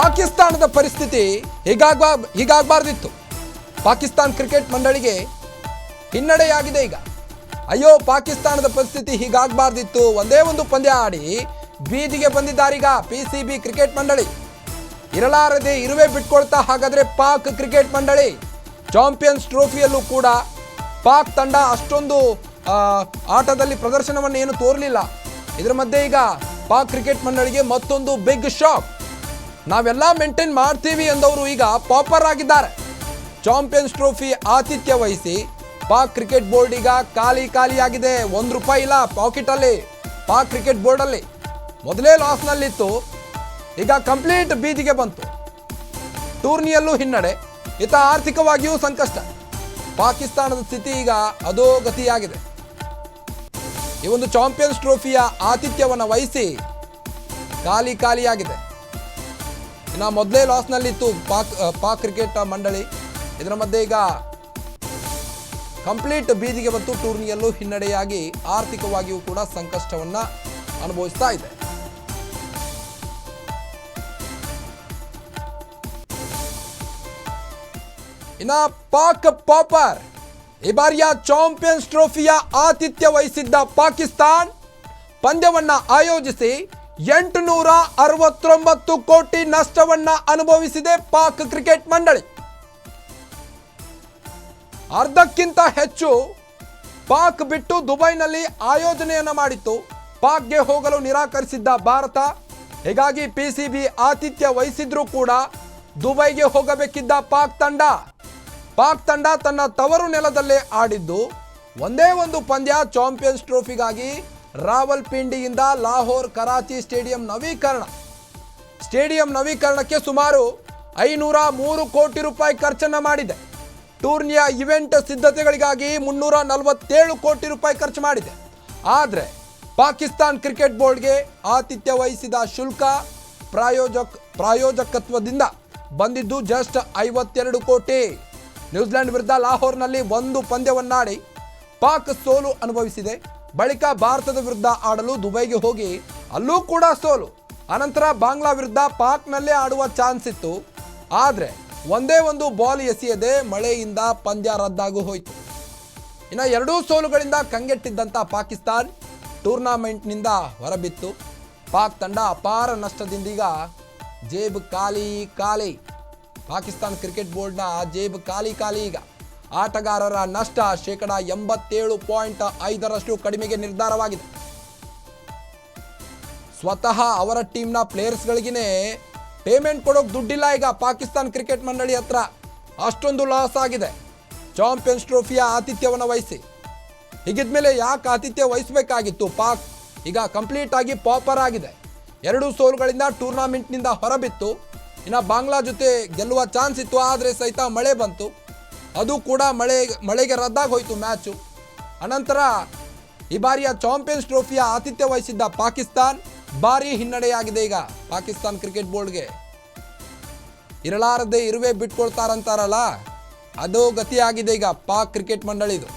ಪಾಕಿಸ್ತಾನದ ಪರಿಸ್ಥಿತಿ ಹೀಗಾಗ್ಬಾ ಹೀಗಾಗಬಾರ್ದಿತ್ತು. ಪಾಕಿಸ್ತಾನ್ ಕ್ರಿಕೆಟ್ ಮಂಡಳಿಗೆ ಹಿನ್ನಡೆಯಾಗಿದೆ ಈಗ. ಅಯ್ಯೋ, ಪಾಕಿಸ್ತಾನದ ಪರಿಸ್ಥಿತಿ ಹೀಗಾಗಬಾರ್ದಿತ್ತು. ಒಂದೇ ಒಂದು ಪಂದ್ಯ ಆಡಿ ಬೀದಿಗೆ ಬಂದಿದ್ದಾರೀಗ ಪಿ ಸಿ ಬಿ ಕ್ರಿಕೆಟ್ ಮಂಡಳಿ. ಇರಲಾರದೆ ಇರುವೆ ಬಿಟ್ಕೊಳ್ತಾ ಹಾಗಾದ್ರೆ ಪಾಕ್ ಕ್ರಿಕೆಟ್ ಮಂಡಳಿ ಚಾಂಪಿಯನ್ಸ್ ಟ್ರೋಫಿಯಲ್ಲೂ ಕೂಡ ಪಾಕ್ ತಂಡ ಅಷ್ಟೊಂದು ಆಟದಲ್ಲಿ ಪ್ರದರ್ಶನವನ್ನು ಏನು ತೋರಲಿಲ್ಲ. ಇದರ ಮಧ್ಯೆ ಈಗ ಪಾಕ್ ಕ್ರಿಕೆಟ್ ಮಂಡಳಿಗೆ ಮತ್ತೊಂದು ಬಿಗ್ ಶಾಕ್. ನಾವೆಲ್ಲ ಮೇಂಟೈನ್ ಮಾಡ್ತೀವಿ ಎಂದವರು ಈಗ ಪಾಪರ್ ಆಗಿದ್ದಾರೆ. ಚಾಂಪಿಯನ್ಸ್ ಟ್ರೋಫಿ ಆತಿಥ್ಯ ವಹಿಸಿ ಪಾಕ್ ಕ್ರಿಕೆಟ್ ಬೋರ್ಡ್ ಈಗ ಖಾಲಿ ಖಾಲಿಯಾಗಿದೆ. ಒಂದು ರೂಪಾಯಿ ಇಲ್ಲ ಪಾಕೆಟಲ್ಲಿ, ಪಾಕ್ ಕ್ರಿಕೆಟ್ ಬೋರ್ಡಲ್ಲಿ. ಮೊದಲೇ ಲಾಸ್ನಲ್ಲಿತ್ತು, ಈಗ ಕಂಪ್ಲೀಟ್ ಬೀದಿಗೆ ಬಂತು. ಟೂರ್ನಿಯಲ್ಲೂ ಹಿನ್ನಡೆ ಇತ ಆರ್ಥಿಕವಾಗಿಯೂ ಸಂಕಷ್ಟ. ಪಾಕಿಸ್ತಾನದ ಸ್ಥಿತಿ ಈಗ ಅಧೋಗತಿಯಾಗಿದೆ ಈ ಒಂದು ಚಾಂಪಿಯನ್ಸ್ ಟ್ರೋಫಿಯ ಆತಿಥ್ಯವನ್ನು ವಹಿಸಿ ಖಾಲಿ ಖಾಲಿಯಾಗಿದೆ. ಇನ್ನು ಮೊದಲೇ ಲಾಸ್ನಲ್ಲಿತ್ತು ಪಾಕ್ ಪಾಕ್ ಕ್ರಿಕೆಟ್ ಮಂಡಳಿ. ಇದರ ಮಧ್ಯೆ ಈಗ ಕಂಪ್ಲೀಟ್ ಬೀದಿಗೆ ಬಂತು ಟೂರ್ನಿಯಲ್ಲೂ ಹಿನ್ನಡೆಯಾಗಿ ಆರ್ಥಿಕವಾಗಿಯೂ ಕೂಡ ಸಂಕಷ್ಟವನ್ನ ಅನುಭವಿಸ್ತಾ ಇದೆ. ಇನ್ನ ಪಾಕ್ ಪಾಪರ್, ಈ ಬಾರಿಯ ಚಾಂಪಿಯನ್ಸ್ ಟ್ರೋಫಿಯ ಆತಿಥ್ಯ ವಹಿಸಿದ್ದ ಪಾಕಿಸ್ತಾನ್ ಪಂದ್ಯವನ್ನ ಆಯೋಜಿಸಿ ಎಂಟುನೂರ ಅರವತ್ತೊಂಬತ್ತು ಕೋಟಿ ನಷ್ಟವನ್ನ ಅನುಭವಿಸಿದೆ ಪಾಕ್ ಕ್ರಿಕೆಟ್ ಮಂಡಳಿ. ಅರ್ಧಕ್ಕಿಂತ ಹೆಚ್ಚು ಪಾಕ್ ಬಿಟ್ಟು ದುಬೈನಲ್ಲಿ ಆಯೋಜನೆಯನ್ನ ಮಾಡಿತ್ತು. ಪಾಕ್ಗೆ ಹೋಗಲು ನಿರಾಕರಿಸಿದ್ದ ಭಾರತ, ಹೀಗಾಗಿ ಪಿಸಿಬಿ ಆತಿಥ್ಯ ವಹಿಸಿದ್ರೂ ಕೂಡ ದುಬೈಗೆ ಹೋಗಬೇಕಿದ್ದ ಪಾಕ್ ತಂಡ. ಪಾಕ್ ತಂಡ ತನ್ನ ತವರು ನೆಲದಲ್ಲೇ ಆಡಿದ್ದು, ಒಂದೇ ಒಂದು ಪಂದ್ಯ ಚಾಂಪಿಯನ್ಸ್ ಟ್ರೋಫಿಗಾಗಿ ರಾವಲ್ಪಿಂಡಿಯಿಂದ ಲಾಹೋರ್ ಕರಾಚಿ ಸ್ಟೇಡಿಯಂ ನವೀಕರಣ. ಸ್ಟೇಡಿಯಂ ನವೀಕರಣಕ್ಕೆ ಸುಮಾರು ಐನೂರ ಮೂರು ಕೋಟಿ ರೂಪಾಯಿ ಖರ್ಚನ್ನು ಮಾಡಿದೆ. ಟೂರ್ನಿಯ ಇವೆಂಟ್ ಸಿದ್ಧತೆಗಳಿಗಾಗಿ ಮುನ್ನೂರ ನಲವತ್ತೇಳು ಕೋಟಿ ರೂಪಾಯಿ ಖರ್ಚು ಮಾಡಿದೆ. ಆದರೆ ಪಾಕಿಸ್ತಾನ್ ಕ್ರಿಕೆಟ್ ಬೋರ್ಡ್ಗೆ ಆತಿಥ್ಯ ವಹಿಸಿದ ಶುಲ್ಕ ಪ್ರಾಯೋಜಕ್ ಪ್ರಾಯೋಜಕತ್ವದಿಂದ ಬಂದಿದ್ದು ಜಸ್ಟ್ ಐವತ್ತೆರಡು ಕೋಟಿ. ನ್ಯೂಜಿಲೆಂಡ್ ವಿರುದ್ಧ ಲಾಹೋರ್ನಲ್ಲಿ ಒಂದು ಪಂದ್ಯವನ್ನಾಡಿ ಪಾಕ್ ಸೋಲು ಅನುಭವಿಸಿದೆ. ಬಳಿಕ ಭಾರತದ ವಿರುದ್ಧ ಆಡಲು ದುಬೈಗೆ ಹೋಗಿ ಅಲ್ಲೂ ಕೂಡ ಸೋಲು. ಅನಂತರ ಬಾಂಗ್ಲಾ ವಿರುದ್ಧ ಪಾಕ್ನಲ್ಲೇ ಆಡುವ ಚಾನ್ಸ್ ಇತ್ತು. ಆದರೆ ಒಂದೇ ಒಂದು ಬಾಲ್ ಎಸೆಯದೆ ಮಳೆಯಿಂದ ಪಂದ್ಯ ರದ್ದಾಗೂ ಹೋಯಿತು. ಇನ್ನು ಎರಡೂ ಸೋಲುಗಳಿಂದ ಕಂಗೆಟ್ಟಿದ್ದಂಥ ಪಾಕಿಸ್ತಾನ್ ಟೂರ್ನಾಮೆಂಟ್ನಿಂದ ಹೊರಬಿತ್ತು. ಪಾಕ್ ತಂಡ ಅಪಾರ ನಷ್ಟದಿಂದೀಗ ಜೇಬ್ ಖಾಲಿ ಖಾಲಿ. ಪಾಕಿಸ್ತಾನ್ ಕ್ರಿಕೆಟ್ ಬೋರ್ಡ್ನ ಜೇಬ್ ಖಾಲಿ ಖಾಲಿ ಈಗ. ಆಟಗಾರರ ನಷ್ಟ ಶೇಕಡ ಎಂಬತ್ತೇಳು ಪಾಯಿಂಟ್ ಐದರಷ್ಟು ಕಡಿಮೆಗೆ ನಿರ್ಧಾರವಾಗಿದೆ. ಸ್ವತಃ ಅವರ ಟೀಮ್ನ ಪ್ಲೇಯರ್ಸ್ಗಳಿಗೇ ಪೇಮೆಂಟ್ ಕೊಡೋಕೆ ದುಡ್ಡಿಲ್ಲ ಈಗ ಪಾಕಿಸ್ತಾನ್ ಕ್ರಿಕೆಟ್ ಮಂಡಳಿ ಹತ್ರ. ಅಷ್ಟೊಂದು ಲಾಸ್ ಆಗಿದೆ. ಚಾಂಪಿಯನ್ಸ್ ಟ್ರೋಫಿಯ ಆತಿಥ್ಯವನ್ನು ವಹಿಸಿ. ಹೀಗಿದ್ಮೇಲೆ ಯಾಕೆ ಆತಿಥ್ಯ ವಹಿಸಬೇಕಾಗಿತ್ತು? ಪಾಕ್ ಈಗ ಕಂಪ್ಲೀಟ್ ಆಗಿ ಪಾಪರ್ ಆಗಿದೆ. ಎರಡು ಸೋಲುಗಳಿಂದ ಟೂರ್ನಾಮೆಂಟ್ನಿಂದ ಹೊರಬಿತ್ತು. ಇನ್ನು ಬಾಂಗ್ಲಾ ಜೊತೆ ಗೆಲ್ಲುವ ಚಾನ್ಸ್ ಇತ್ತು, ಆದರೆ ಸಹಿತ ಮಳೆ ಬಂತು. ಅದು ಕೂಡ ಮಳೆ, ಮಳೆಗೆ ರದ್ದಾಗಿ ಹೋಯಿತು ಮ್ಯಾಚು. ಅನಂತರ ಈ ಬಾರಿಯ ಚಾಂಪಿಯನ್ಸ್ ಟ್ರೋಫಿಯ ಆತಿಥ್ಯ ವಹಿಸಿದ್ದ ಪಾಕಿಸ್ತಾನ್ ಭಾರಿ ಹಿನ್ನಡೆಯಾಗಿದೆ ಈಗ ಪಾಕಿಸ್ತಾನ್ ಕ್ರಿಕೆಟ್ ಬೋರ್ಡ್ಗೆ. ಇರಲಾರದೆ ಇರುವೆ ಬಿಟ್ಕೊಳ್ತಾರಂತಾರಲ್ಲ, ಅದು ಗತಿಯಾಗಿದೆ ಈಗ ಪಾಕ್ ಕ್ರಿಕೆಟ್ ಮಂಡಳಿದು.